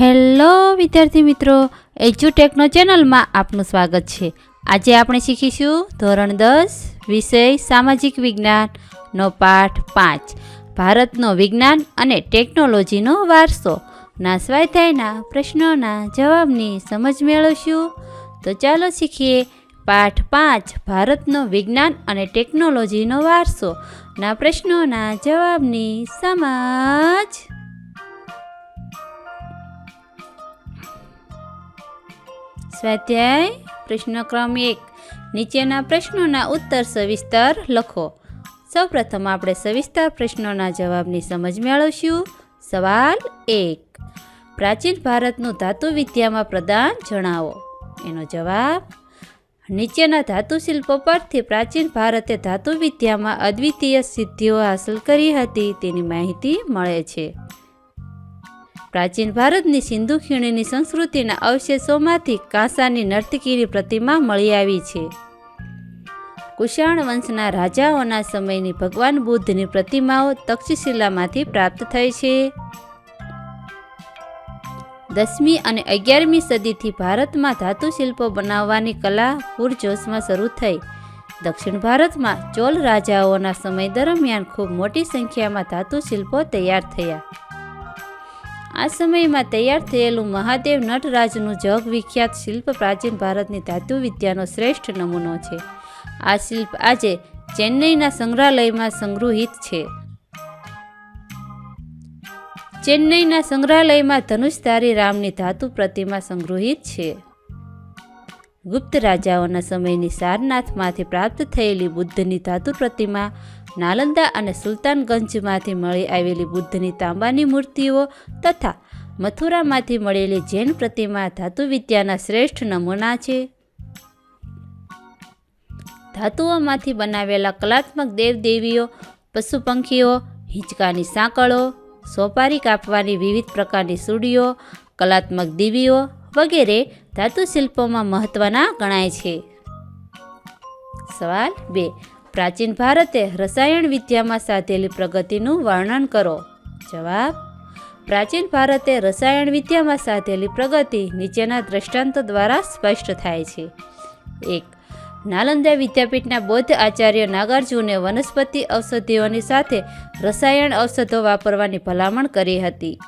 Hello વિદ્યાર્થી મિત્રો એજ્યુટેકનો ચેનલમાં આપનું સ્વાગત છે. આજે આપણે શીખીશું ધોરણ દસ, વિષય સામાજિક વિજ્ઞાનનો પાઠ પાંચ. ભારતનો વિજ્ઞાન અને ટેકનોલોજીનો વારસો. ના સ્વાધ્યાયના પ્રશ્નોના જવાબની સમજ મેળવશું. તો ચાલો શીખીએ પાઠ પાંચ, ભારતનો વિજ્ઞાન અને ટેકનોલોજીનો વારસો. ના પ્રશ્નોના જવાબની સમજ. સ્વાધ્યાય, પ્રશ્ન ક્રમ એક. નીચેના પ્રશ્નોના ઉત્તર સવિસ્તર લખો. સૌપ્રથમ આપણે સવિસ્તર પ્રશ્નોના જવાબની સમજ મેળવશું. સવાલ એક. પ્રાચીન ભારતનું ધાતુ વિદ્યામાં પ્રદાન જણાવો. એનો જવાબ, નીચેના ધાતુ શિલ્પો પરથી પ્રાચીન ભારતે ધાતુ વિદ્યામાં અદ્વિતીય સિદ્ધિઓ હાંસલ કરી હતી. તેની માહિતી મળે છે. પ્રાચીન ભારતની સિંધુ ખીણીની સંસ્કૃતિના અવશેષોમાંથી કાંસાની નર્તકીની પ્રતિમા મળી આવી છે. કુષાણ વંશના રાજાઓના સમયની ભગવાન બુદ્ધની પ્રતિમાઓ તક્ષશિલામાંથી પ્રાપ્ત થઈ છે. દસમી અને અગિયારમી સદીથી ભારતમાં ધાતુ શિલ્પો બનાવવાની કલા પૂરજોશમાં શરૂ થઈ. દક્ષિણ ભારતમાં ચોલ રાજાઓના સમય દરમિયાન ખૂબ મોટી સંખ્યામાં ધાતુ શિલ્પો તૈયાર થયા. આ સમયમાં તૈયાર થયેલું મહાદેવ નટરાજનું જગ વિખ્યાત શિલ્પ પ્રાચીન ભારતની ધાતુ વિદ્યાનો શ્રેષ્ઠ નમૂનો છે. આ શિલ્પ આજે ચેન્નઈના સંગ્રહાલયમાં સંગૃહિત છે. ચેન્નઈના સંગ્રહાલયમાં ધનુષધારી રામની ધાતુ પ્રતિમા સંગૃહિત છે. ગુપ્ત રાજાઓના સમયની સારનાથમાંથી પ્રાપ્ત થયેલી બુદ્ધની ધાતુ પ્રતિમા નાલંદા અને સુલતાનગંજમાંથી મળી આવેલી બુદ્ધની તાંબાની મૂર્તિઓ તથા મથુરામાંથી મળેલી જૈન પ્રતિમા ધાતુવિદ્યાના શ્રેષ્ઠ નમૂના છે. ધાતુઓમાંથી બનાવેલા કલાત્મક દેવદેવીઓ પશુ પંખીઓ હિંચકાની સાંકળો, સોપારી કાપવાની વિવિધ પ્રકારની સુડીઓ, કલાત્મક દીવીઓ વગેરે ધાતુ શિલ્પોમાં મહત્ત્વના ગણાય છે. સવાલ બે. પ્રાચીન ભારતે રસાયણ વિદ્યામાં સાધેલી પ્રગતિનું વર્ણન કરો. જવાબ, પ્રાચીન ભારતે રસાયણ વિદ્યામાં સાધેલી પ્રગતિ નીચેના દ્રષ્ટાંતો દ્વારા સ્પષ્ટ થાય છે. એક, નાલંદા વિદ્યાપીઠના બૌદ્ધ આચાર્ય નાગાર્જુને વનસ્પતિ ઔષધિઓની સાથે રસાયણ ઔષધો વાપરવાની ભલામણ કરી હતી.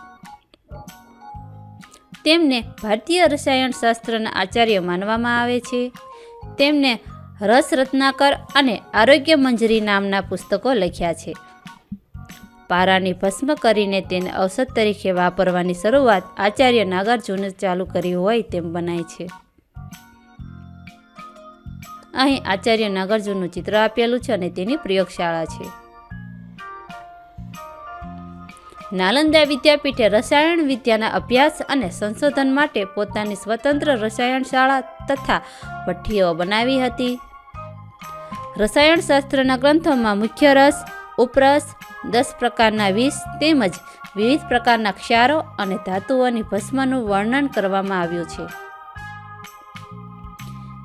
તેમને ભારતીય રસાયણ શાસ્ત્રના આચાર્ય માનવામાં આવે છે. તેમને રસ રત્નાકર અને આરોગ્ય મંજરી નામના પુસ્તકો લખ્યા છે. પારાની ભસ્મ કરીને તેને ઔષધ તરીકે વાપરવાની શરૂઆત આચાર્ય નાગાર્જુને ચાલુ કરી હોય તેમ બનાય છે. અહીં આચાર્ય નાગાર્જુનનું ચિત્ર આપેલું છે અને તેની પ્રયોગશાળા છે. નાલંદા વિદ્યાપીઠે રસાયણ વિદ્યાના અભ્યાસ અને સંશોધન માટે પોતાની સ્વતંત્ર રસાયણ શાળા તથા ભઠ્ઠીઓ બનાવી હતી. રસાયણશાસ્ત્રના ગ્રંથોમાં મુખ્ય રસ, ઉપરસ, દસ પ્રકારના વિષ તેમજ વિવિધ પ્રકારના ક્ષારો અને ધાતુઓની ભસ્મનું વર્ણન કરવામાં આવ્યું છે.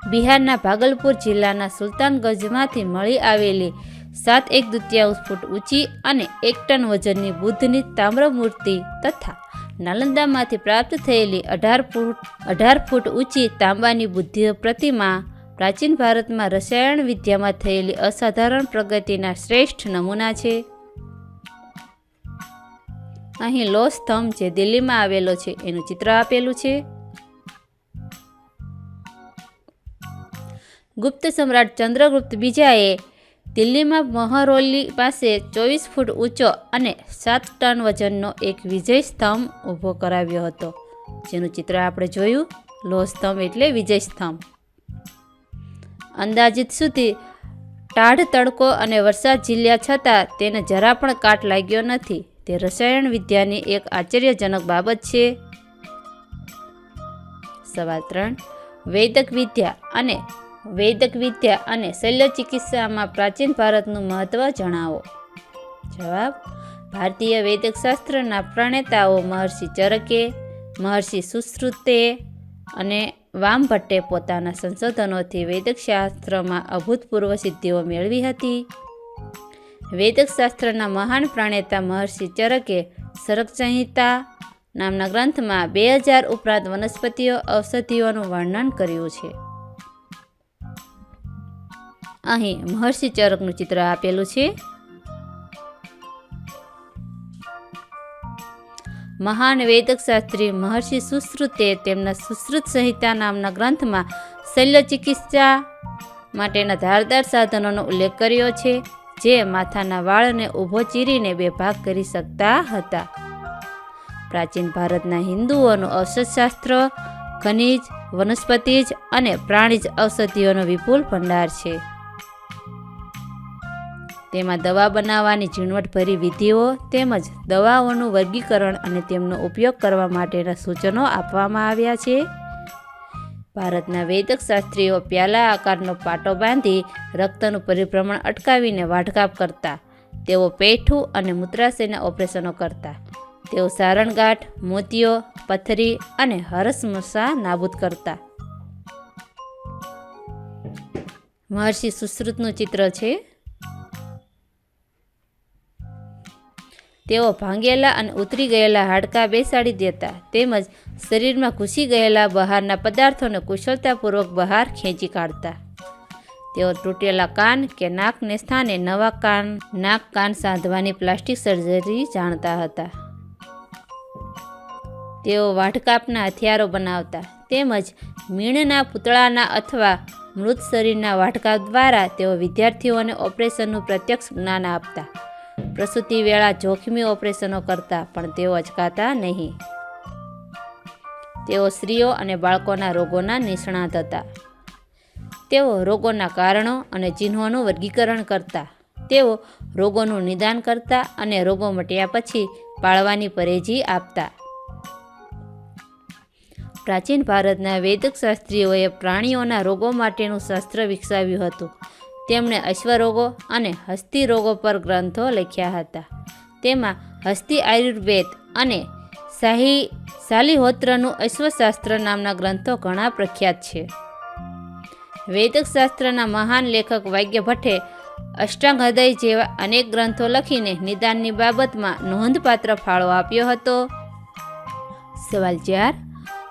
બિહારના ભાગલપુર જિલ્લાના સુલતાનગંજમાંથી મળી આવેલી સાત એક દુત્યાંશ ફૂટ ઊંચી અને એક ટન વજનની બુદ્ધની તામ્ર મૂર્તિ તથા નાલંદામાંથી પ્રાપ્ત થયેલી અઢાર ફૂટ અઢાર ફૂટ ઊંચી તાંબાની બુદ્ધિ પ્રતિમા પ્રાચીન ભારતમાં રસાયણ વિદ્યામાં થયેલી અસાધારણ પ્રગતિના શ્રેષ્ઠ નમૂના છે. અહીં લો સ્તંભ જે દિલ્હીમાં આવેલો છે, એનું ચિત્ર આપેલું છે. ગુપ્ત સમ્રાટ ચંદ્રગુપ્ત બીજાએ દિલ્હીમાં મહરોલી પાસે ચોવીસ ફૂટ ઊંચો અને સાત ટન વજનનો એક વિજય સ્તંભ ઊભો કરાવ્યો હતો. જેનું ચિત્ર આપણે જોયું, લો સ્તંભ એટલે વિજય સ્તંભ. અંદાજિત સુધી ટાઢ તડકો અને વરસાદ ઝીલ્યા છતાં તેને જરા પણ કાટ લાગ્યો નથી. તે રસાયણ વિદ્યાની એક આશ્ચર્યજનક બાબત છે. સવાલ ત્રણ. વૈદક વિદ્યા અને વૈદક વિદ્યા અને શલ્ય ચિકિત્સામાં પ્રાચીન ભારતનું મહત્વ જણાવો. જવાબ, ભારતીય વૈદક શાસ્ત્રના પ્રણેતાઓ મહર્ષિ ચરકે, મહર્ષિ સુશ્રુતે અને વામભટ્ટે પોતાના સંશોધનોથી વૈદક શાસ્ત્રમાં અભૂતપૂર્વ સિદ્ધિઓ મેળવી હતી. વૈદક શાસ્ત્રના મહાન પ્રણેતા મહર્ષિ ચરકે સરક નામના ગ્રંથમાં બે હજાર ઉપરાંત વનસ્પતિઓ ઔષધિઓનું વર્ણન કર્યું છે. અહીં મહર્ષિ ચરકનું ચિત્ર આપેલું છે. મહાન વેદક શાસ્ત્રી મહર્ષિ સુશ્રુતે તેમના સુશ્રુત સંહિતા નામના ગ્રંથમાં શલ્ય ચિકિત્સા માટેના ધારદાર સાધનોનો ઉલ્લેખ કર્યો છે, જે માથાના વાળને ઊભો ચીરીને બે ભાગ કરી શકતા હતા. પ્રાચીન ભારતના હિન્દુઓનું ઔષધશાસ્ત્ર, ખનિજ વનસ્પતિજ અને પ્રાણીજ ઔષધિઓનો વિપુલ ભંડાર છે. તેમાં દવા બનાવવાની ઝીણવટભરી વિધિઓ તેમજ દવાઓનું વર્ગીકરણ અને તેમનો ઉપયોગ કરવા માટેના સૂચનો આપવામાં આવ્યા છે. ભારતના વૈદક શાસ્ત્રીઓ પ્યાલા આકારનો પાટો બાંધી રક્તનું પરિભ્રમણ અટકાવીને વાઢકાપ કરતા, તેઓ પેઠું અને મૂત્રાશયના ઓપરેશનો કરતા, તેઓ સારણગાંઠ મોતિયો પથરી અને હરસમસા નાબૂદ કરતા. મહર્ષિ સુશ્રુતનું ચિત્ર છે. તેઓ ભાંગેલા અને ઉતરી ગયેલા હાડકાં બેસાડી દેતા તેમજ શરીરમાં ઘૂસી ગયેલા બહારના પદાર્થોને કુશળતાપૂર્વક બહાર ખેંચી કાઢતા. તેઓ તૂટેલા કાન કે નાકને સ્થાને નવા કાન, નાક કાન સાંધવાની પ્લાસ્ટિક સર્જરી જાણતા હતા. તેઓ વાઢકાપના હથિયારો બનાવતા તેમજ મીણના પૂતળાના અથવા મૃત શરીરના વાઢકાપ દ્વારા તેઓ વિદ્યાર્થીઓને ઓપરેશનનું પ્રત્યક્ષ જ્ઞાન આપતા. પ્રસૂતિ વેળા જોખમી ઓપરેશનો કરતા પણ તેઓ અચકાતા નહીં. તેઓ સ્ત્રીઓ અને બાળકોના રોગોના નિષ્ણાત હતા. તેઓ રોગોના કારણો અને ચિહ્નોનું વર્ગીકરણ કરતા. તેઓ રોગોનું નિદાન કરતા અને રોગો મટ્યા પછી પાળવાની પરેજી આપતા. પ્રાચીન ભારતના વૈદક શાસ્ત્રીઓએ પ્રાણીઓના રોગો માટેનું શાસ્ત્ર વિકસાવ્યું હતું. તેમણે અશ્વરોગો અને હસ્તી રોગો પર ગ્રંથો લખ્યા હતા. તેમાં હસ્તી આયુર્વેદ અને શાહી શાલિહોત્રનું અશ્વશાસ્ત્ર નામના ગ્રંથો ઘણા પ્રખ્યાત છે. વૈદક શાસ્ત્રના મહાન લેખક વાગ્ય ભટ્ટે અષ્ટાંગ હૃદય જેવા અનેક ગ્રંથો લખીને નિદાનની બાબતમાં નોંધપાત્ર ફાળો આપ્યો હતો. સવાલ ચાર,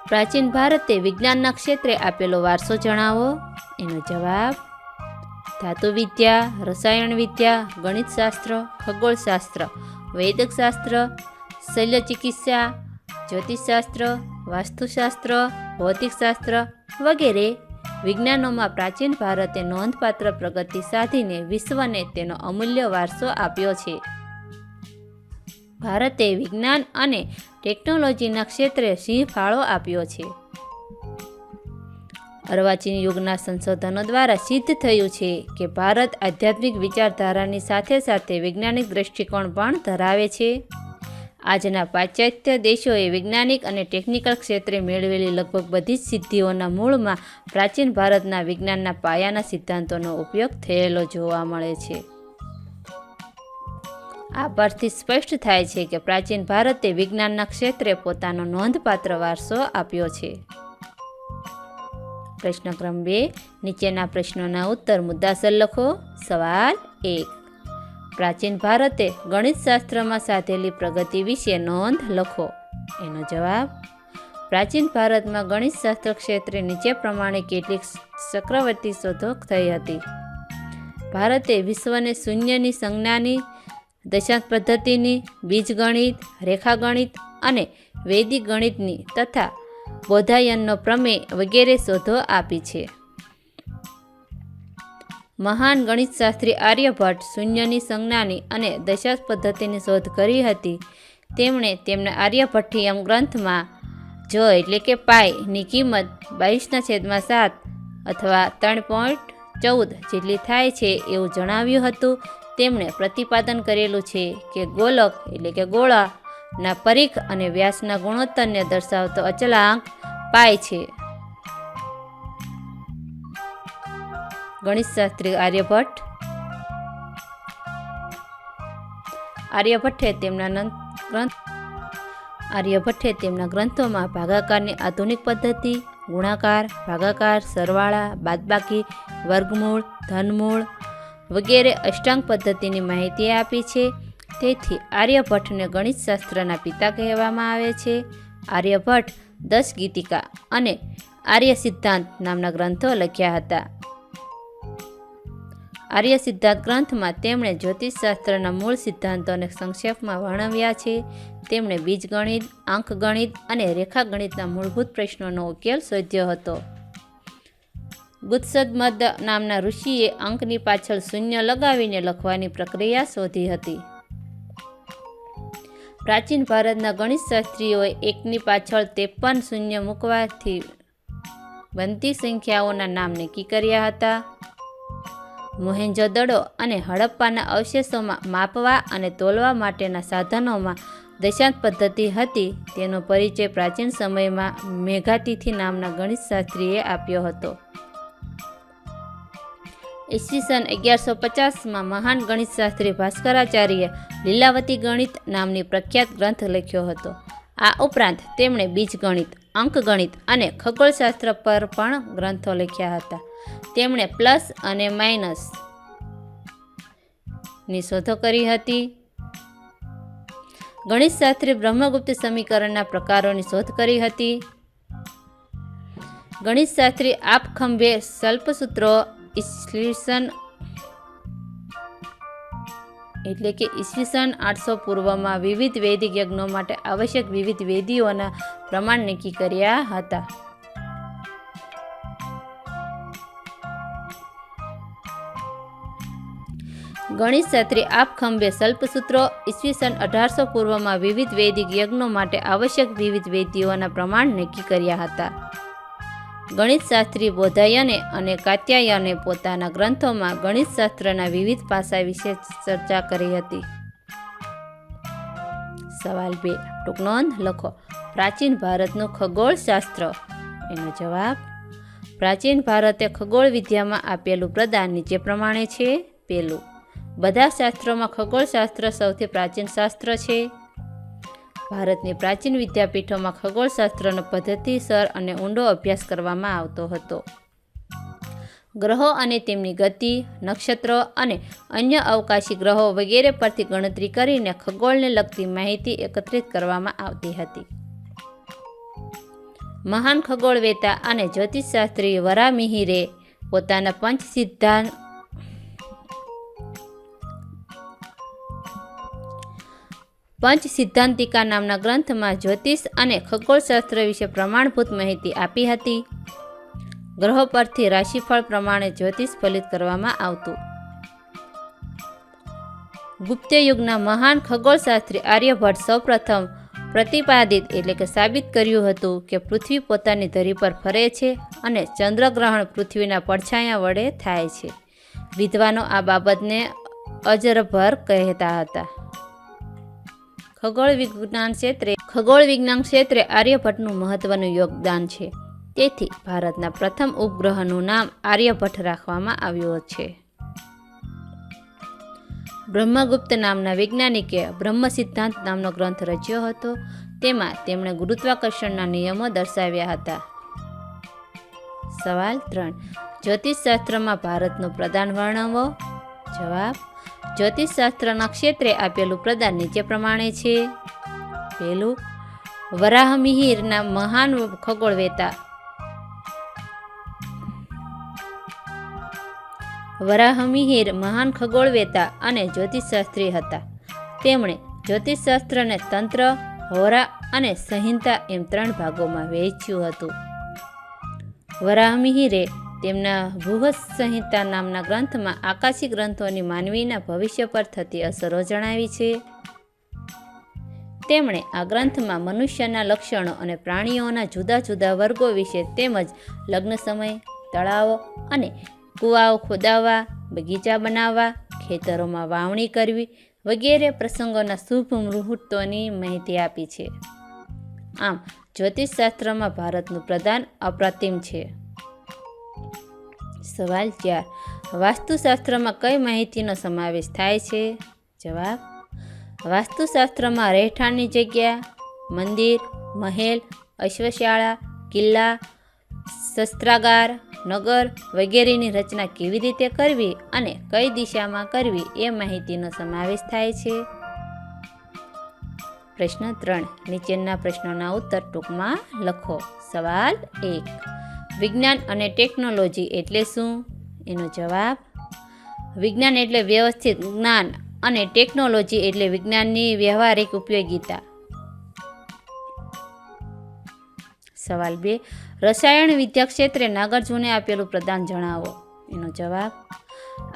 પ્રાચીન ભારતે વિજ્ઞાનના ક્ષેત્રે આપેલો વારસો જણાવો? એનો જવાબ ધાતુવિદ્યા, રસાયણવિદ્યા, ગણિતશાસ્ત્ર, ખગોળશાસ્ત્ર વૈદકશાસ્ત્ર શલ્ય ચિકિત્સા જ્યોતિષશાસ્ત્ર, વાસ્તુશાસ્ત્ર, ભૌતિકશાસ્ત્ર વગેરે વિજ્ઞાનોમાં પ્રાચીન ભારતે નોંધપાત્ર પ્રગતિ સાધીને વિશ્વને તેનો અમૂલ્ય વારસો આપ્યો છે. ભારતે વિજ્ઞાન અને ટેકનોલોજીના ક્ષેત્રે સિંહ ફાળો આપ્યો છે. અર્વાચીન યુગના સંશોધનો દ્વારા સિદ્ધ થયું છે કે ભારત આધ્યાત્મિક વિચારધારાની સાથે સાથે વૈજ્ઞાનિક દ્રષ્ટિકોણ પણ ધરાવે છે. આજના પાશ્ચાત્ય દેશોએ વૈજ્ઞાનિક અને ટેકનિકલ ક્ષેત્રે મેળવેલી લગભગ બધી જ સિદ્ધિઓના મૂળમાં પ્રાચીન ભારતના વિજ્ઞાનના પાયાના સિદ્ધાંતોનો ઉપયોગ થયેલો જોવા મળે છે. આ પરથી સ્પષ્ટ થાય છે કે પ્રાચીન ભારતે વિજ્ઞાનના ક્ષેત્રે પોતાનો નોંધપાત્ર વારસો આપ્યો છે. પ્રશ્ન ક્રમ બે, નીચેના પ્રશ્નોના ઉત્તર મુદ્દાસર લખો. સવાલ એક. પ્રાચીન ભારતે ગણિતશાસ્ત્રમાં સાધેલી પ્રગતિ વિશે નોંધ લખો. એનો જવાબ, પ્રાચીન ભારતમાં ગણિતશાસ્ત્ર ક્ષેત્રે નીચે પ્રમાણે કેટલીક ચક્રવર્તી શોધો થઈ હતી. ભારતે વિશ્વને શૂન્યની સંજ્ઞાની દશાંત પદ્ધતિની, બીજગણિત, રેખાગણિત અને વૈદિક ગણિતની તથા બોધાયનનો પ્રમેય વગેરે શોધો આપી છે. મહાન ગણિતશાસ્ત્રી આર્યભટ્ટ શૂન્યની સંજ્ઞાની અને દશાંશ પદ્ધતિની શોધ કરી હતી. તેમણે તેમના આર્યભટ્ટિયમ ગ્રંથમાં જો એટલે કે પાયની કિંમત બાવીસના છેદમાં સાત અથવા ત્રણ પોઈન્ટ ચૌદ જેટલી થાય છે એવું જણાવ્યું હતું. તેમણે પ્રતિપાદન કરેલું છે કે ગોલક એટલે કે ગોળાના પરીખ અને વ્યાસના ગુણોત્તરને દર્શાવતો અચલાંક પાય છે. ગણિતશાસ્ત્રી આર્યભટ્ટ. આર્યભટ્ટે તેમના ગ્રંથ, આર્યભટ્ટે તેમના ગ્રંથોમાં ભાગાકારની આધુનિક પદ્ધતિ, ગુણાકાર, ભાગાકાર, સરવાળા, બાદબાકી, વર્ગમૂળ, ધનમૂળ વગેરે અષ્ટાંગ પદ્ધતિની માહિતી આપી છે. તેથી આર્યભટ્ટને ગણિતશાસ્ત્રના પિતા કહેવામાં આવે છે. આર્યભટ્ટ દસ ગીતિકા અને આર્ય સિદ્ધાંત નામના ગ્રંથો લખ્યા હતા. આર્ય સિદ્ધાંત ગ્રંથમાં તેમણે જ્યોતિષશાસ્ત્રના મૂળ સિદ્ધાંતોને સંક્ષેપમાં વર્ણવ્યા છે. તેમણે બીજગણિત અંકગણિત અને રેખાગણિતના મૂળભૂત પ્રશ્નોનો ઉકેલ શોધ્યો હતો. ગુત્સદમદ નામના ઋષિએ અંકની પાછળ શૂન્ય લગાવીને લખવાની પ્રક્રિયા શોધી હતી. પ્રાચીન ભારતના ગણિતશાસ્ત્રીઓએ એકની પાછળ ત્રેપન શૂન્ય મૂકવાથી બનતી સંખ્યાઓના નામ નક્કી કર્યા હતા. મોહેંજોદડો અને હડપ્પાના અવશેષોમાં માપવા અને તોલવા માટેના સાધનોમાં દશાંત પદ્ધતિ હતી. તેનો પરિચય પ્રાચીન સમયમાં મેઘાતિથિ નામના ગણિતશાસ્ત્રીએ આપ્યો હતો. ઈસવીસન અગિયારસો પચાસમાં મહાન ગણિતશાસ્ત્રી ભાસ્કરાચાર્ય લીલાવતી ગણિત નામની પ્રખ્યાત ગ્રંથ લખ્યો હતો. આ ઉપરાંત તેમણે બીજગણિત, અંકગણિત અને ખગોળશાસ્ત્ર પર પણ ગ્રંથો લખ્યા હતા. તેમણે પ્લસ અને માઇનસની શોધો કરી હતી. ગણિતશાસ્ત્રી બ્રહ્મગુપ્ત સમીકરણના પ્રકારોની શોધ કરી હતી. ગણિતશાસ્ત્રી આપખંભે સલ્પસૂત્રો ઈસવીસન એટલે કે ઈસવીસન આઠસો પૂર્વમાં વિવિધ વૈદિક યજ્ઞો માટે આવશ્યક વિવિધ વેદીઓના પ્રમાણ નક્કી કર્યા હતા. ગણિતશાસ્ત્રી આપખંભે સલ્પસૂત્રો ઈસવીસન અઢારસો પૂર્વમાં વિવિધ વૈદિક યજ્ઞો માટે આવશ્યક વિવિધ વેદીઓના પ્રમાણ નક્કી કર્યા હતા. ગણિતશાસ્ત્રી બોધાયને અને કાત્યાયને પોતાના ગ્રંથોમાં ગણિતશાસ્ત્રના વિવિધ પાસા વિશે ચર્ચા કરી હતી. સવાલ બે. ટૂંક નોંધ લખો. પ્રાચીન ભારતનું ખગોળશાસ્ત્ર. એનો જવાબ? પ્રાચીન ભારતે ખગોળ વિદ્યામાં આપેલું પ્રદાન નીચે પ્રમાણે છે. પેલું. બધા શાસ્ત્રોમાં ખગોળશાસ્ત્ર સૌથી પ્રાચીન શાસ્ત્ર છે. ભારતની પ્રાચીન વિદ્યાપીઠોમાં ખગોળશાસ્ત્રનો પદ્ધતિસર અને ઊંડો અભ્યાસ કરવામાં આવતો હતો. ગ્રહો અને તેમની ગતિ, નક્ષત્રો અને અન્ય અવકાશી ગ્રહો વગેરે પરથી ગણતરી કરીને ખગોળને લગતી માહિતી એકત્રિત કરવામાં આવતી હતી. મહાન ખગોળવેતા અને જ્યોતિષશાસ્ત્રી વરામિહિરે પોતાના પંચ સિદ્ધાંત પંચ સિદ્ધાંતિકા નામના ગ્રંથમાં જ્યોતિષ અને ખગોળશાસ્ત્ર વિશે પ્રમાણભૂત માહિતી આપી હતી. ગ્રહો પરથી રાશિફળ પ્રમાણે જ્યોતિષ ફલિત કરવામાં આવતું. ગુપ્ત યુગના મહાન ખગોળશાસ્ત્રી આર્યભટ્ટ સૌપ્રથમ પ્રતિપાદિત એટલે કે સાબિત કર્યું હતું કે પૃથ્વી પોતાની ધરી પર ફરે છે અને ચંદ્રગ્રહણ પૃથ્વીના પડછાયા વડે થાય છે. વિદ્વાનો આ બાબતને અજરભર કહેતા હતા. ખગોળ વિજ્ઞાન ક્ષેત્રે ખગોળ વિજ્ઞાન ક્ષેત્રે આર્યભટ્ટનું મહત્વનું યોગદાન છે. તેથી ભારતના પ્રથમ ઉપગ્રહનું નામ આર્યભટ્ટ રાખવામાં આવ્યું છે. બ્રહ્મગુપ્ત નામના વૈજ્ઞાનિકે બ્રહ્મ સિદ્ધાંત નામનો ગ્રંથ રચ્યો હતો. તેમાં તેમણે ગુરુત્વાકર્ષણના નિયમો દર્શાવ્યા હતા. સવાલ ત્રણ. જ્યોતિષશાસ્ત્રમાં ભારતનું પ્રદાન વર્ણવો? જવાબ જ્યોતિષશાસ્ત્રના ક્ષેત્રે આપેલું પ્રદાન નીચે પ્રમાણે છે. પહેલું, વરાહમિહિરના મહાન ખગોળવેતા. વરાહમિહિર મહાન ખગોળવેતા અને જ્યોતિષશાસ્ત્રી હતા. તેમણે જ્યોતિષશાસ્ત્રને તંત્ર, હોરા અને સંહિતા એમ ત્રણ ભાગોમાં વહેંચ્યું હતું. વરાહમિહિરે તેમના બૃહદ સંહિતા નામના ગ્રંથમાં આકાશી ગ્રંથોની માનવીના ભવિષ્ય પર થતી અસરો જણાવી છે. તેમણે આ ગ્રંથમાં મનુષ્યના લક્ષણો અને પ્રાણીઓના જુદા જુદા વર્ગો વિશે તેમજ લગ્ન સમય, તળાવો અને કૂવાઓ ખોદાવવા, બગીચા બનાવવા, ખેતરોમાં વાવણી કરવી વગેરે પ્રસંગોના શુભ મુહૂર્તોની માહિતી આપી છે. આમ, જ્યોતિષશાસ્ત્રમાં ભારતનું પ્રદાન અપ્રતિમ છે. સવાલ ચાર વાસ્તુશાસ્ત્રમાં કઈ માહિતીનો સમાવેશ થાય છે? જવાબ, વાસ્તુશાસ્ત્રમાં રહેઠાણની જગ્યા, મંદિર, મહેલ, અશ્વશાળા, કિલ્લા, શસ્ત્રાગાર, નગર વગેરેની રચના કેવી રીતે કરવી અને કઈ દિશામાં કરવી એ માહિતીનો સમાવેશ થાય છે? પ્રશ્ન ત્રણ. નીચેના પ્રશ્નોના ઉત્તર ટૂંકમાં લખો. સવાલ એક. વિજ્ઞાન અને ટેકનોલોજી એટલે શું? એનો જવાબ, વિજ્ઞાન એટલે વ્યવસ્થિત જ્ઞાન અને ટેકનોલોજી એટલે વિજ્ઞાનની વ્યવહારિક ઉપયોગિતા. સવાલ બે, રસાયણ વિદ્યા ક્ષેત્રે નાગાર્જુને આપેલું પ્રદાન જણાવો. એનો જવાબ,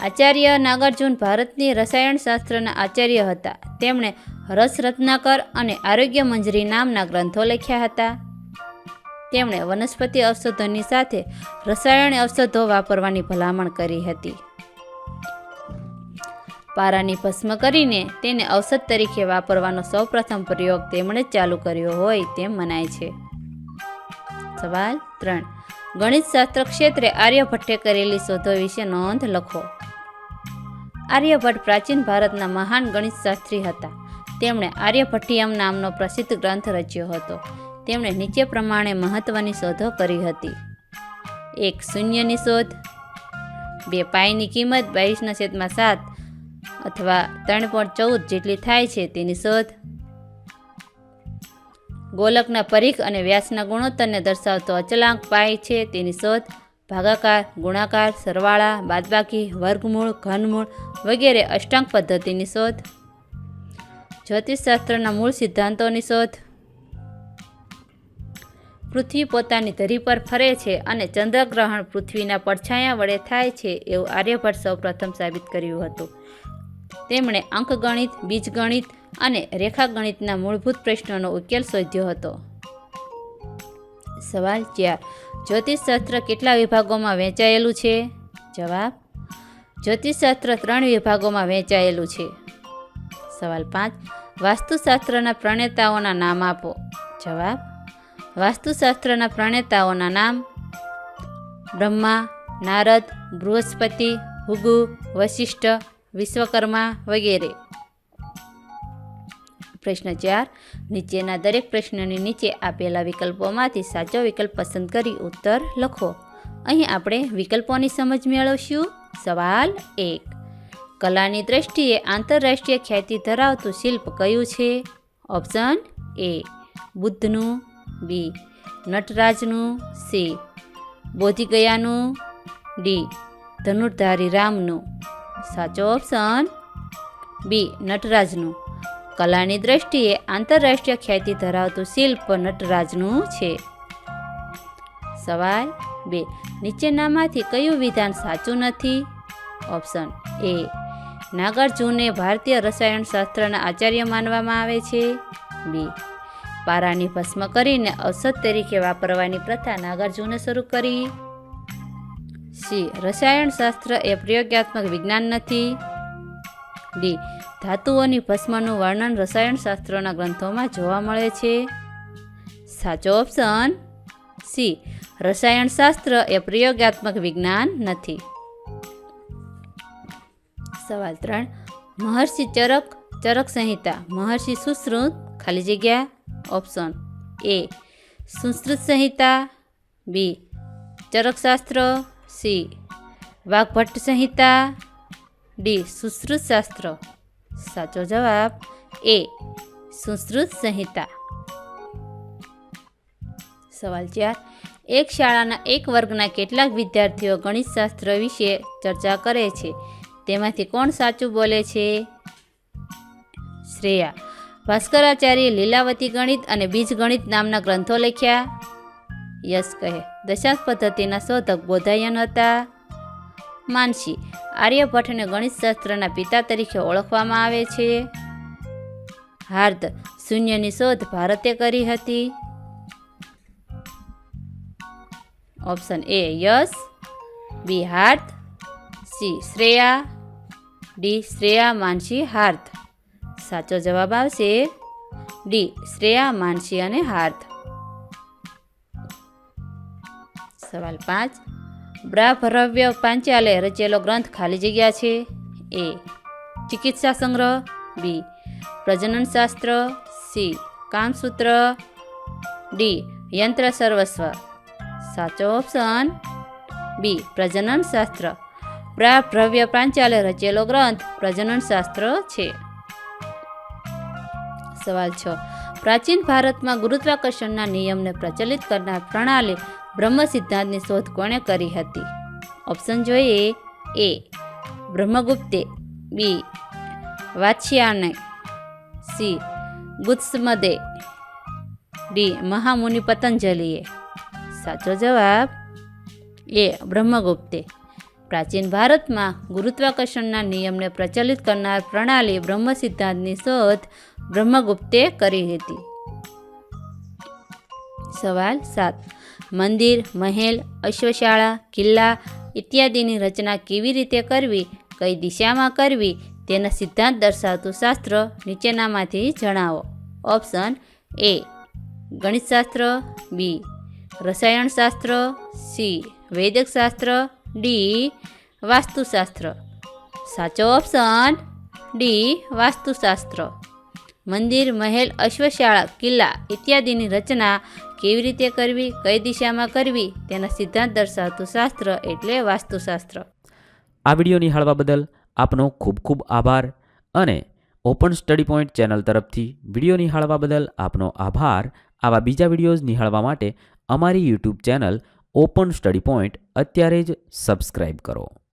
આચાર્ય નાગાર્જુન ભારતની રસાયણશાસ્ત્રના આચાર્ય હતા. તેમણે રસ રત્નાકર અને આરોગ્ય મંજરી નામના ગ્રંથો લખ્યા હતા. તેમણે વનસ્પતિ ઔષધોની સાથે રસાયણ ઔષધો વાપરવાની ભલામણ કરી હતી. પારાની ભસ્મ કરીને તેને ઔષધ તરીકે વાપરવાનો સૌપ્રથમ પ્રયોગ તેમણે ચાલુ કર્યો હોય તેમ મનાય છે. સવાલ ત્રણ. ગણિતશાસ્ત્ર ક્ષેત્રે આર્યભટ્ટે કરેલી શોધો વિશે નોંધ લખો. આર્યભટ્ટ પ્રાચીન ભારતના મહાન ગણિતશાસ્ત્રી હતા. તેમણે આર્યભટ્ટિયમ નામનો પ્રસિદ્ધ ગ્રંથ રચ્યો હતો. તેમણે નીચે પ્રમાણે મહત્વની શોધો કરી હતી. એક શૂન્યની શોધ, બે પાઈની કિંમત બાવીસના છેદમાં સાત અથવા ત્રણ પોઈન્ટ ચૌદ જેટલી થાય છે તેની શોધ. ગોલકના પરીખ અને વ્યાસના ગુણોત્તરને દર્શાવતો અચલાંક પાય છે તેની શોધ. ભાગાકાર, ગુણાકાર, સરવાળા, બાદબાકી, વર્ગમૂળ, ઘનમૂળ વગેરે અષ્ટાંક પદ્ધતિની શોધ. જ્યોતિષશાસ્ત્રના મૂળ સિદ્ધાંતોની શોધ. પૃથ્વી પોતાની ધરી પર ફરે છે અને ચંદ્રગ્રહણ પૃથ્વીના પડછાયા વડે થાય છે એવું આર્યભટ્ટ સૌપ્રથમ સાબિત કર્યું હતું. તેમણે અંકગણિત, બીજગણિત અને રેખાગણિતના મૂળભૂત પ્રશ્નોનો ઉકેલ શોધ્યો હતો. સવાલ ચાર જ્યોતિષશાસ્ત્ર કેટલા વિભાગોમાં વહેંચાયેલું છે? જવાબ, જ્યોતિષશાસ્ત્ર ત્રણ વિભાગોમાં વહેંચાયેલું છે. સવાલ પાંચ, વાસ્તુશાસ્ત્રના પ્રણેતાઓના નામ આપો. જવાબ વાસ્તુશાસ્ત્રના પ્રણેતાઓના નામ બ્રહ્મા, નારદ, બૃહસ્પતિ, હુગુ, વશિષ્ઠ, વિશ્વકર્મા વગેરે. પ્રશ્ન ચાર. નીચેના દરેક પ્રશ્નની નીચે આપેલા વિકલ્પોમાંથી સાચો વિકલ્પ પસંદ કરી ઉત્તર લખો. અહીં આપણે વિકલ્પોની સમજ મેળવશું. સવાલ એક. કલાની દ્રષ્ટિએ આંતરરાષ્ટ્રીય ખ્યાતિ ધરાવતું શિલ્પ કયું છે? ઓપ્શન એ બુદ્ધનું બી. નટરાજનું સી. બોધિગયાનું ડી. ધનુર્ધારી રામનું. સાચો ઓપ્શન? બી. નટરાજનું. કલાની દ્રષ્ટિએ આંતરરાષ્ટ્રીય ખ્યાતિ ધરાવતું શિલ્પ નટરાજનું છે. સવાલ બે. નીચેનામાંથી કયું વિધાન સાચું નથી? Option A. નાગાર્જુને ભારતીય રસાયણશાસ્ત્રના આચાર્ય માનવામાં આવે છે. બી. પારાની ભસ્મ કરીને ઔષધ તરીકે વાપરવાની પ્રથા નાગાર્જુને શરૂ કરી. સી. રસાયણશાસ્ત્ર એ પ્રયોગાત્મક વિજ્ઞાન નથી. ડી. ધાતુઓની ભસ્મનું વર્ણન રસાયણશાસ્ત્રના ગ્રંથોમાં જોવા મળે છે. સાચો ઓપ્શન? સી. રસાયણશાસ્ત્ર એ પ્રયોગાત્મક વિજ્ઞાન નથી. સવાલ ત્રણ. મહર્ષિ ચરક ચરક સંહિતા. મહર્ષિ સુશ્રુત, ખાલી જગ્યા? Option A. સંસ્કૃત સંહિતા. બી. ચરકશાસ્ત્ર. સી. વાઘભટ્ટ સંહિતા. ડી. સુશ્રુત શાસ્ત્ર. સાચો જવાબ એ. સુશ્રુત સંહિતા. સવાલ ચાર. એક શાળાના એક વર્ગના કેટલાક વિદ્યાર્થીઓ ગણિતશાસ્ત્ર વિશે ચર્ચા કરે છે? તેમાંથી કોણ સાચું બોલે છે? શ્રેયા. ભાસ્કરાચાર્ય લીલાવતી ગણિત અને બીજગણિત નામના ગ્રંથો લખ્યા. યશ કહે, દશાંશ પદ્ધતિના શોધક બોધાયન હતા. માનસી આર્યભટ્ટને ગણિતશાસ્ત્રના પિતા તરીકે ઓળખવામાં આવે છે. હાર્દ, શૂન્યની શોધ ભારતે કરી હતી. ઓપ્શન એ યસ બી, હાર્દ. સી, શ્રેયા. ડી, શ્રેયા, માનસી હાર્થ સાચો જવાબ આવશે ડી, શ્રેયા, માનસી અને હાર્થ સવાલ પાંચ. બ્રાભરવ્ય પાંચાલે રચેલો ગ્રંથ ખાલી જગ્યા છે? એ. ચિકિત્સા સંગ્રહ. બી. પ્રજનનશાસ્ત્ર સી. કામસૂત્ર. ડી. યંત્ર સર્વસ્વ. સાચો ઓપ્શન? બી. પ્રજનનશાસ્ત્ર પ્રાભ્રવ્ય પાંચાલે રચેલો ગ્રંથ પ્રજનનશાસ્ત્ર છે. સવાલ છ. પ્રાચીન ભારતમાં ગુરુત્વાકર્ષણના નિયમને પ્રચલિત કરનાર પ્રણાલી બ્રહ્મ સિદ્ધાંતની શોધ કોણે કરી હતી? ઓપ્શન જોઈએ એ બ્રહ્મગુપ્તે બી વાછિયાને સી ગુત્સમદે ડી મહામુનિ પતંજલિએ. સાચો જવાબ એ બ્રહ્મગુપ્તે. પ્રાચીન ભારતમાં ગુરુત્વાકર્ષણના નિયમને પ્રચલિત કરનાર પ્રણાલી બ્રહ્મ સિદ્ધાંતની શોધ બ્રહ્મગુપ્તે કરી હતી. સવાલ સાત. મંદિર, મહેલ, અશ્વશાળા, કિલ્લા ઇત્યાદિની રચના કેવી રીતે કરવી, કઈ દિશામાં કરવી, તેના સિદ્ધાંત દર્શાવતું શાસ્ત્ર નીચેનામાંથી જણાવો. Option A. ગણિતશાસ્ત્ર, બી. રસાયણશાસ્ત્ર, સી. વૈદકશાસ્ત્ર ડી વાસ્તુશાસ્ત્ર. સાચો ઓપ્શન ડી વાસ્તુશાસ્ત્ર. મંદિર, મહેલ, અશ્વશાળા, કિલ્લા ઇત્યાદિની રચના કેવી રીતે કરવી, કઈ દિશામાં કરવી તેના સિદ્ધાંત દર્શાવતું શાસ્ત્ર એટલે વાસ્તુશાસ્ત્ર. આ વીડિયો નિહાળવા બદલ આપનો ખૂબ ખૂબ આભાર અને ઓપન સ્ટડી પોઈન્ટ ચેનલ તરફથી વીડિયો નિહાળવા બદલ આપનો આભાર. આવા બીજા વિડીયોઝ નિહાળવા માટે અમારી YouTube channel open study point અત્યારે જ સબસ્ક્રાઇબ કરો.